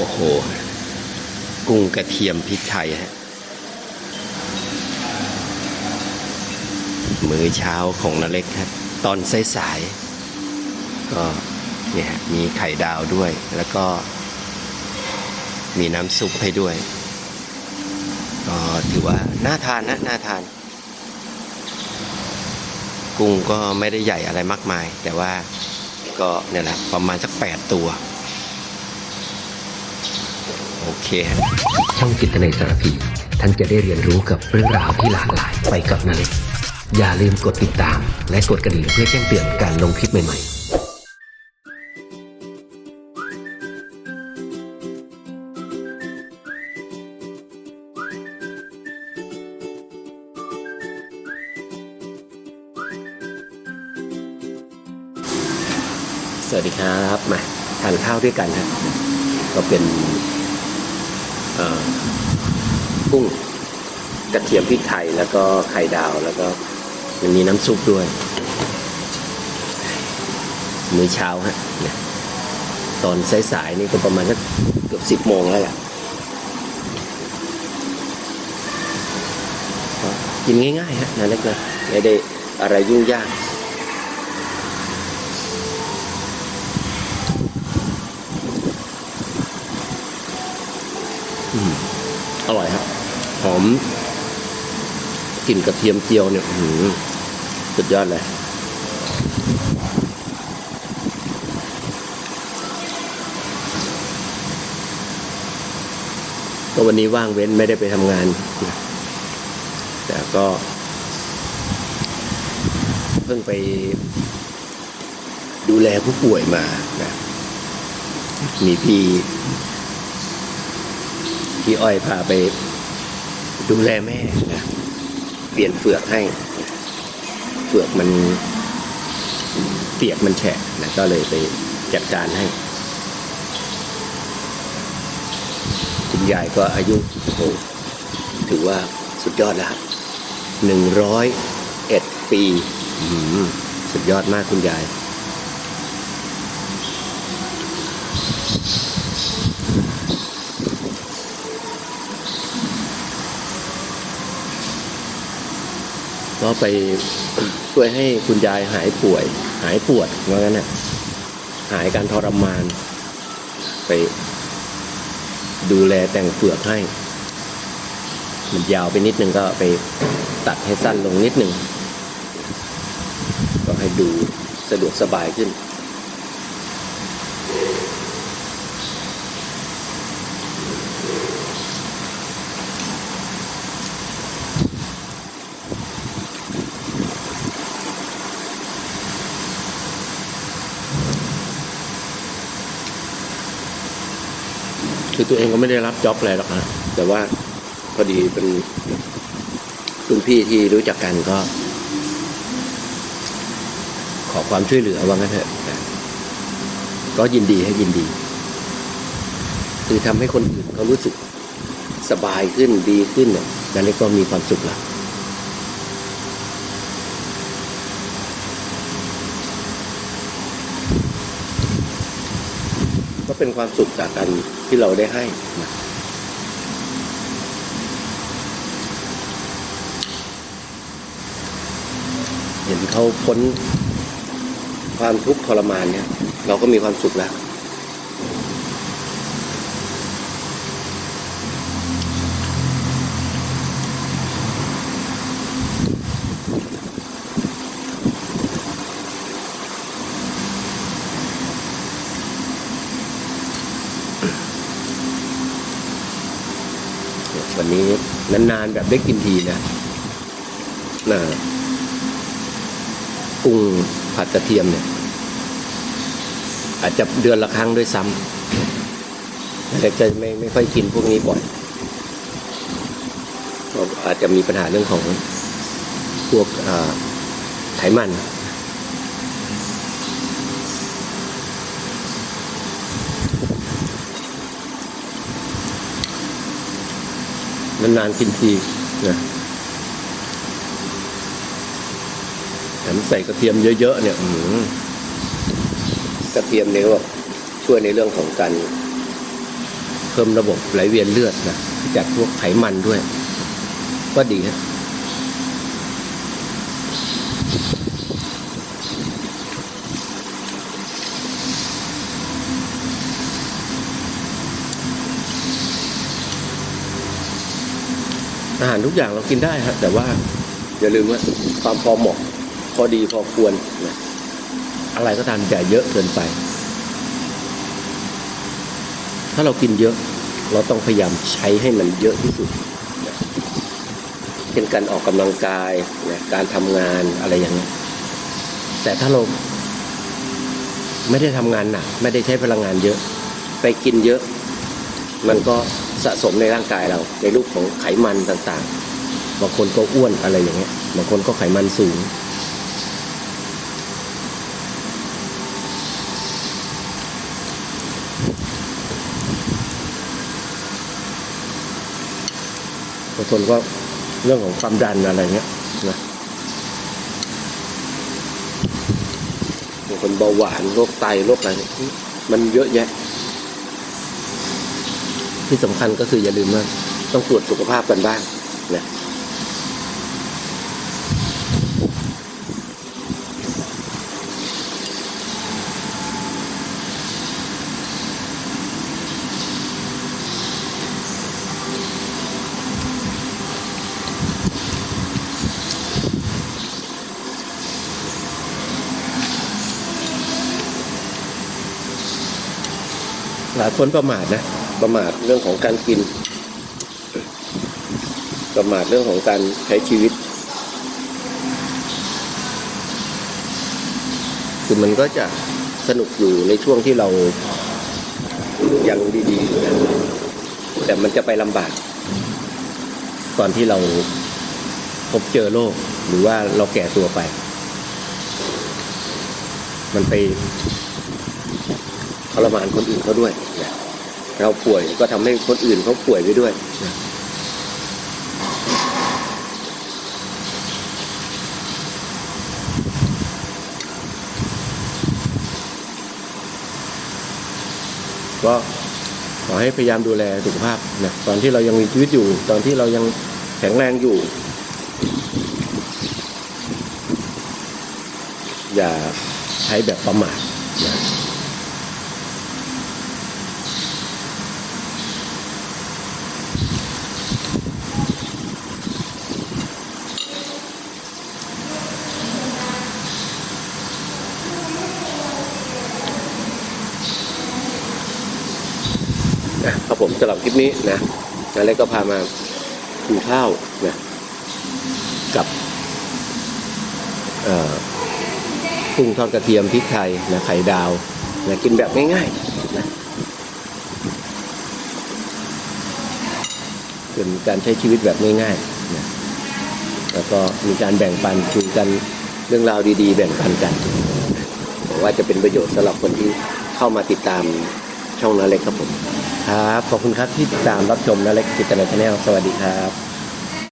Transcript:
โอ้โห กุ้งกระเทียมพริกไทยฮะ มื้อเช้าของนาเล็กครับตอนสายๆก็เนี่ยฮะมีไข่ดาวด้วย แล้วก็มีน้ำซุปให้ด้วยก็ถือว่าน่าทานนะน่าทาน กุ้งก็ไม่ได้ใหญ่อะไรมากมาย แต่ว่าก็เนี่ยแหละประมาณสักแปดตัว เคช่องจิตในยสารพีท่านจะได้เรียนรู้กับเรื่องราวที่หลากหลายไปกับนาเล็กอย่าลืมกดติดตาม และกดกระดิ่งเพื่อแจ้งเตือนการลงคลิปใหม่ๆสวัสดีครับ มาทานข้าวด้วยกันฮะก็เป็นเอ่อ กุ้งกระเทียมพริกไทยแล้วก็ไข่ดาวแล้วก็ยังมีน้ำซุปด้วย มื้อเช้าฮะตอนสายๆนี่ก็ประมาณสักเกือบสิบโมงแล้วแหละกินง่ายๆฮะนั่นเล็กนะไม่ได้อะไรยุ่งยาก อร่อยครับ หอมกลิ่นกระเทียมเจียวเนี่ยหือสุดยอดเลยก็วันนี้ว่างเว้นไม่ได้ไปทำงาน แต่ก็เพิ่งไปดูแลผู้ป่วยมานะมีพี่พี่อ้อยพาไป ดูแลแม่นะเปลี่ยนเฟือกให้ เฟือกมันเปียกมันแฉะนะก็เลยไปจัดการให้ คุณยายก็อายุโอ้โหถือว่าสุดยอดแล้วหนึ่งร้อยเอ็ดปีสุดยอดมากคุณยาย ก็ไปช่วยให้คุณยายหายป่วย หายปวดว่างั้นน่ะหายการทรมาน ไปดูแลแต่งเปลือกให้ มันยาวไปนิดนึงก็ไปตัดให้สั้นลงนิดนึง ก็ให้ดูสะดวกสบายขึ้น คือตัวเองก็ไม่ได้รับจ็อบอะไรหรอกนะแต่ว่าพอดีเป็นรุ่นพี่ที่รู้จักกันก็ ขอความช่วยเหลือว่างั้นเถอะก็ยินดีให้ยินดี คือทำให้คนอื่นเขารู้สึกสบายขึ้นดีขึ้นเนี่ยนั่นเลยก็มีความสุขละก็ เป็นความสุขจากการที่เราได้ให้นะเห็นเขาพ้นความทุกข์ทรมานเนี่ย เราก็มีความสุขแล้ว วันนี้นานๆแบบได้กินทีนะนะกุ้งผัดกระเทียมเนี่ย อาจจะเดือนละครั้งด้วยซ้ำแต่จะไม่ไม่ค่อยกินพวกนี้บ่อยเพราะอาจจะมีปัญหาเรื่องของพวกไขมัน นานๆกินทีนะแถมใส่กระเทียมเยอะๆเนี่ยกระเทียมเนี่ยก็ช่วยในเรื่องของการเพิ่มระบบไหลเวียนเลือดนะจากพวกไขมันด้วย ก็ดีครั อาหารทุกอย่างเรากินได้ครับแต่ว่าอย่าลืมว่าความพอเหมาะพอดีพอควรนะอะไรก็ตามอย่าเยอะเกินไป ถ้าเรากินเยอะเราต้องพยายามใช้ให้มันเยอะที่สุดนะเช่นการออกกำลังกายนะการทำงานอะไรอย่างนี้แต่ถ้าเราไม่ได้ทำงานหนักไม่ได้ใช้พลังงานเยอะ ไปกินเยอะ มันก็สะสมในร่างกายเรา ในรูปของไขมันต่างๆ บางคนก็อ้วนอะไรอย่างเงี้ย บางคนก็ไขมันสูง บางคนก็เรื่องของความดันอะไรเงี้ยนะบางคนเบาหวานโรคไตโรคอะไรมันเยอะแยะ ที่สำคัญก็คืออย่าลืมว่าต้องตรวจสุขภาพกันบ้างนะหลายคนประมาทนะ ประมาทเรื่องของการกิน ประมาทเรื่องของการใช้ชีวิต คือมันก็จะสนุกอยู่ในช่วงที่เรายังดีๆนะแต่มันจะไปลำบาก ตอนที่เราพบเจอโรคหรือว่าเราแก่ตัวไป มันไปทรมานคนอื่นเขาด้วยนะ เราป่วยก็ทำให้คนอื่นเขาป่วยไปด้วยก็ขอให้พยายามดูแลสุขภาพนะตอนที่เรายังมีชีวิตอยู่ ตอนที่เรายังแข็งแรงอยู่ อย่าใช้แบบประมาทนะ นะครับผม สำหรับคลิปนี้นะนาเล็กก็พามากินข้าวนะกับเอ่อกุ้งทอดกระเทียมพริกไทยนะไข่ดาวนะกินแบบง่ายๆนะเป็นการใช้ชีวิตแบบง่ายๆนะแล้วก็มีการแบ่งปันคุยกันเรื่องราวดีๆ แบ่งปันกันหวังว่าจะเป็นประโยชน์สำหรับคนที่เข้ามาติดตาม ช่องนาเล็กครับผม ครับ ขอบคุณครับที่ติดตามรับชมนาเล็กกิตนาชาแนลสวัสดีครับ